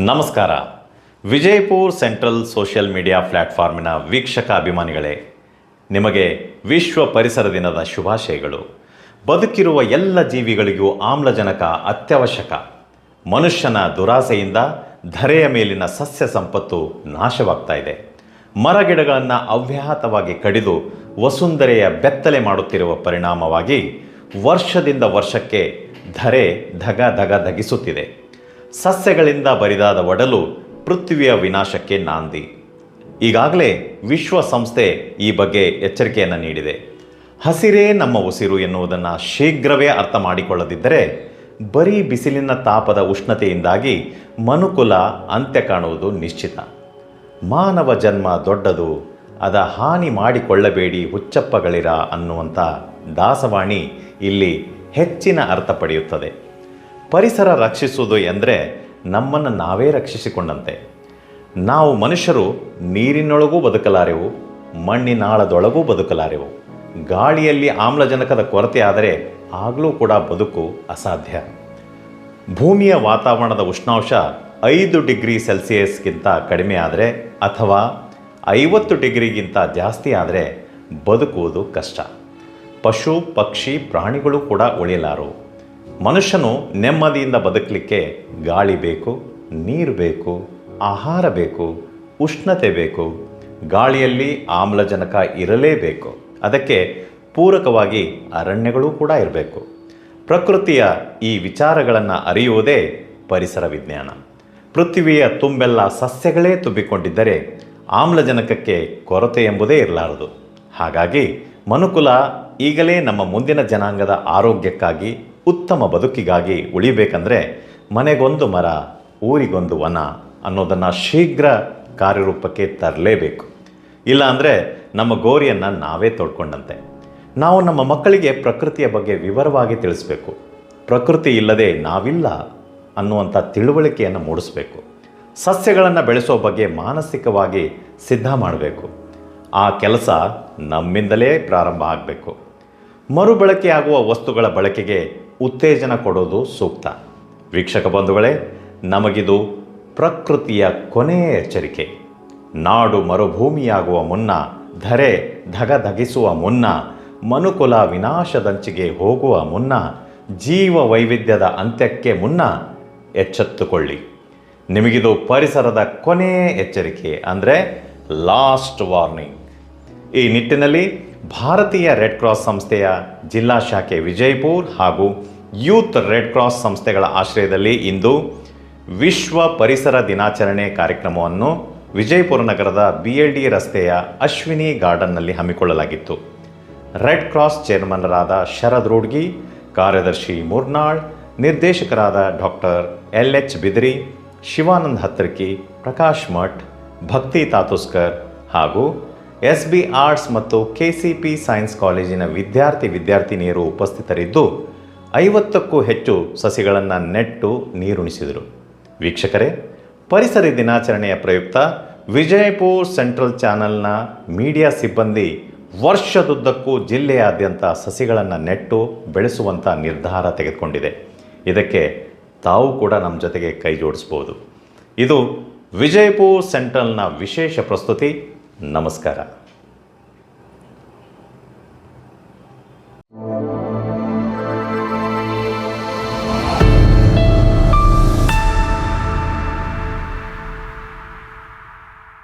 ನಮಸ್ಕಾರ. Vijayapur central social media ಪ್ಲ್ಯಾಟ್ಫಾರ್ಮಿನ ವೀಕ್ಷಕ ಅಭಿಮಾನಿಗಳೇ, ನಿಮಗೆ ವಿಶ್ವ ಪರಿಸರ ದಿನದ ಶುಭಾಶಯಗಳು. ಬದುಕಿರುವ ಎಲ್ಲ ಜೀವಿಗಳಿಗೂ ಆಮ್ಲಜನಕ ಅತ್ಯವಶ್ಯಕ. ಮನುಷ್ಯನ ದುರಾಸೆಯಿಂದ ಧರೆಯ ಮೇಲಿನ ಸಸ್ಯ ಸಂಪತ್ತು ನಾಶವಾಗ್ತಾ ಇದೆ. ಮರಗಿಡಗಳನ್ನು ಅವ್ಯಾಹತವಾಗಿ ಕಡಿದು ವಸುಂಧರೆಯ ಬೆತ್ತಲೆ ಮಾಡುತ್ತಿರುವ ಪರಿಣಾಮವಾಗಿ ವರ್ಷದಿಂದ ವರ್ಷಕ್ಕೆ ಧರೆ ಧಗ ಧಗ ಧಗಿಸುತ್ತಿದೆ. ಸಸ್ಯಗಳಿಂದ ಬರಿದಾದ ಒಡಲು ಪೃಥ್ವಿಯ ವಿನಾಶಕ್ಕೆ ನಾಂದಿ. ಈಗಾಗಲೇ ವಿಶ್ವಸಂಸ್ಥೆ ಈ ಬಗ್ಗೆ ಎಚ್ಚರಿಕೆಯನ್ನು ನೀಡಿದೆ. ಹಸಿರೇ ನಮ್ಮ ಉಸಿರು ಎನ್ನುವುದನ್ನು ಶೀಘ್ರವೇ ಅರ್ಥ ಮಾಡಿಕೊಳ್ಳದಿದ್ದರೆ ಬರೀ ಬಿಸಿಲಿನ ತಾಪದ ಉಷ್ಣತೆಯಿಂದಾಗಿ ಮನುಕುಲ ಅಂತ್ಯ ಕಾಣುವುದು ನಿಶ್ಚಿತ. ಮಾನವ ಜನ್ಮ ದೊಡ್ಡದು, ಅದ ಹಾನಿ ಮಾಡಿಕೊಳ್ಳಬೇಡಿ ಹುಚ್ಚಪ್ಪಗಳಿರ ಅನ್ನುವಂಥ ದಾಸವಾಣಿ ಇಲ್ಲಿ ಹೆಚ್ಚಿನ ಅರ್ಥ ಪಡೆಯುತ್ತದೆ. ಪರಿಸರ ರಕ್ಷಿಸುವುದು ಎಂದರೆ ನಮ್ಮನ್ನು ನಾವೇ ರಕ್ಷಿಸಿಕೊಂಡಂತೆ. ನಾವು ಮನುಷ್ಯರು ನೀರಿನೊಳಗೂ ಬದುಕಲಾರೆವು, ಮಣ್ಣಿನಾಳದೊಳಗೂ ಬದುಕಲಾರೆವು. ಗಾಳಿಯಲ್ಲಿ ಆಮ್ಲಜನಕದ ಕೊರತೆ ಆದರೆ ಆಗಲೂ ಕೂಡ ಬದುಕು ಅಸಾಧ್ಯ. ಭೂಮಿಯ ವಾತಾವರಣದ ಉಷ್ಣಾಂಶ ಐದು ಡಿಗ್ರಿ ಸೆಲ್ಸಿಯಸ್ಗಿಂತ ಕಡಿಮೆ ಆದರೆ ಅಥವಾ ಐವತ್ತು ಡಿಗ್ರಿಗಿಂತ ಜಾಸ್ತಿ ಆದರೆ ಬದುಕುವುದು ಕಷ್ಟ. ಪಶು, ಪಕ್ಷಿ, ಪ್ರಾಣಿಗಳು ಕೂಡ ಉಳಿಯಲಾರು. ಮನುಷ್ಯನು ನೆಮ್ಮದಿಯಿಂದ ಬದುಕಲಿಕ್ಕೆ ಗಾಳಿ ಬೇಕು, ನೀರು ಬೇಕು, ಆಹಾರ ಬೇಕು, ಉಷ್ಣತೆ ಬೇಕು, ಗಾಳಿಯಲ್ಲಿ ಆಮ್ಲಜನಕ ಇರಲೇಬೇಕು. ಅದಕ್ಕೆ ಪೂರಕವಾಗಿ ಅರಣ್ಯಗಳು ಕೂಡ ಇರಬೇಕು. ಪ್ರಕೃತಿಯ ಈ ವಿಚಾರಗಳನ್ನು ಅರಿಯುವುದೇ ಪರಿಸರ ವಿಜ್ಞಾನ. ಪೃಥ್ವಿಯ ತುಂಬೆಲ್ಲ ಸಸ್ಯಗಳೇ ತುಂಬಿಕೊಂಡಿದ್ದರೆ ಆಮ್ಲಜನಕಕ್ಕೆ ಕೊರತೆ ಎಂಬುದೇ ಇರಲಾರದು. ಹಾಗಾಗಿ ಮನುಕುಲ ಈಗಲೇ ನಮ್ಮ ಮುಂದಿನ ಜನಾಂಗದ ಆರೋಗ್ಯಕ್ಕಾಗಿ ಉತ್ತಮ ಬದುಕಿಗಾಗಿ ಉಳಿಬೇಕಂದ್ರೆ ಮನೆಗೊಂದು ಮರ, ಊರಿಗೊಂದು ವನ ಅನ್ನೋದನ್ನು ಶೀಘ್ರ ಕಾರ್ಯರೂಪಕ್ಕೆ ತರಲೇಬೇಕು. ಇಲ್ಲಾಂದರೆ ನಮ್ಮ ಗೋರಿಯನ್ನು ನಾವೇ ತೊಡ್ಕೊಂಡಂತೆ. ನಾವು ನಮ್ಮ ಮಕ್ಕಳಿಗೆ ಪ್ರಕೃತಿಯ ಬಗ್ಗೆ ವಿವರವಾಗಿ ತಿಳಿಸ್ಬೇಕು. ಪ್ರಕೃತಿ ಇಲ್ಲದೆ ನಾವಿಲ್ಲ ಅನ್ನುವಂಥ ತಿಳುವಳಿಕೆಯನ್ನು ಮೂಡಿಸಬೇಕು. ಸಸ್ಯಗಳನ್ನು ಬೆಳೆಸೋ ಬಗ್ಗೆ ಮಾನಸಿಕವಾಗಿ ಸಿದ್ಧ ಮಾಡಬೇಕು. ಆ ಕೆಲಸ ನಮ್ಮಿಂದಲೇ ಪ್ರಾರಂಭ ಆಗಬೇಕು. ಮರುಬಳಕೆಯಾಗುವ ವಸ್ತುಗಳ ಬಳಕೆಗೆ ಉತ್ತೇಜನ ಕೊಡೋದು ಸೂಕ್ತ. ವೀಕ್ಷಕ ಬಂಧುಗಳೇ, ನಮಗಿದು ಪ್ರಕೃತಿಯ ಕೊನೆಯ ಎಚ್ಚರಿಕೆ. ನಾಡು ಮರುಭೂಮಿಯಾಗುವ ಮುನ್ನ, ಧರೆ ಧಗಧಗಿಸುವ ಮುನ್ನ, ಮನುಕುಲ ವಿನಾಶದಂಚಿಗೆ ಹೋಗುವ ಮುನ್ನ ಜೀವ ವೈವಿಧ್ಯದ ಅಂತ್ಯಕ್ಕೆ ಮುನ್ನ ಎಚ್ಚೆತ್ತುಕೊಳ್ಳಿ. ನಿಮಗಿದು ಪರಿಸರದ ಕೊನೆಯ ಎಚ್ಚರಿಕೆ ಅಂದರೆ ಲಾಸ್ಟ್ ವಾರ್ನಿಂಗ್ ಈ ನಿಟ್ಟಿನಲ್ಲಿ ಭಾರತೀಯ ರೆಡ್ ಕ್ರಾಸ್ ಸಂಸ್ಥೆಯ ಜಿಲ್ಲಾ ಶಾಖೆ ವಿಜಯಪುರ್ ಹಾಗೂ ಯೂತ್ ರೆಡ್ ಕ್ರಾಸ್ ಸಂಸ್ಥೆಗಳ ಆಶ್ರಯದಲ್ಲಿ ಇಂದು ವಿಶ್ವ ಪರಿಸರ ದಿನಾಚರಣೆ ಕಾರ್ಯಕ್ರಮವನ್ನು ವಿಜಯಪುರ ನಗರದ ಬಿ ಎಲ್ ಡಿ ರಸ್ತೆಯ ಅಶ್ವಿನಿ ಗಾರ್ಡನ್ನಲ್ಲಿ ಹಮ್ಮಿಕೊಳ್ಳಲಾಗಿತ್ತು. ರೆಡ್ ಕ್ರಾಸ್ ಚೇರ್ಮನ್ರಾದ ಶರದ್ ರೋಡ್ಗಿ, ಕಾರ್ಯದರ್ಶಿ ಮುರ್ನಾಳ್, ನಿರ್ದೇಶಕರಾದ doctor L H Bidri, Shivanand Hatraki Prakash Math, ಭಕ್ತಿ ತಾತುಸ್ಕರ್ ಹಾಗೂ ಎಸ್ ಬಿ ಆರ್ಟ್ಸ್ ಮತ್ತು ಕೆ ಸಿ ಪಿ ಸೈನ್ಸ್ ಕಾಲೇಜಿನ ವಿದ್ಯಾರ್ಥಿ ವಿದ್ಯಾರ್ಥಿನಿಯರು ಉಪಸ್ಥಿತರಿದ್ದು, ಐವತ್ತಕ್ಕೂ ಹೆಚ್ಚು ಸಸಿಗಳನ್ನು ನೆಟ್ಟು ನೀರುಣಿಸಿದರು. ವೀಕ್ಷಕರೇ, ಪರಿಸರ ದಿನಾಚರಣೆಯ ಪ್ರಯುಕ್ತ ವಿಜಯಪುರ್ ಸೆಂಟ್ರಲ್ ಚಾನೆಲ್ನ ಮೀಡಿಯಾ ಸಿಬ್ಬಂದಿ ವರ್ಷದುದ್ದಕ್ಕೂ ಜಿಲ್ಲೆಯಾದ್ಯಂತ ಸಸಿಗಳನ್ನು ನೆಟ್ಟು ಬೆಳೆಸುವಂಥ ನಿರ್ಧಾರ ತೆಗೆದುಕೊಂಡಿದೆ. ಇದಕ್ಕೆ ತಾವು ಕೂಡ ನಮ್ಮ ಜೊತೆಗೆ ಕೈ ಜೋಡಿಸ್ಬೋದು. ಇದು ವಿಜಯಪುರ್ ಸೆಂಟ್ರಲ್ನ ವಿಶೇಷ ಪ್ರಸ್ತುತಿ. ನಮಸ್ಕಾರ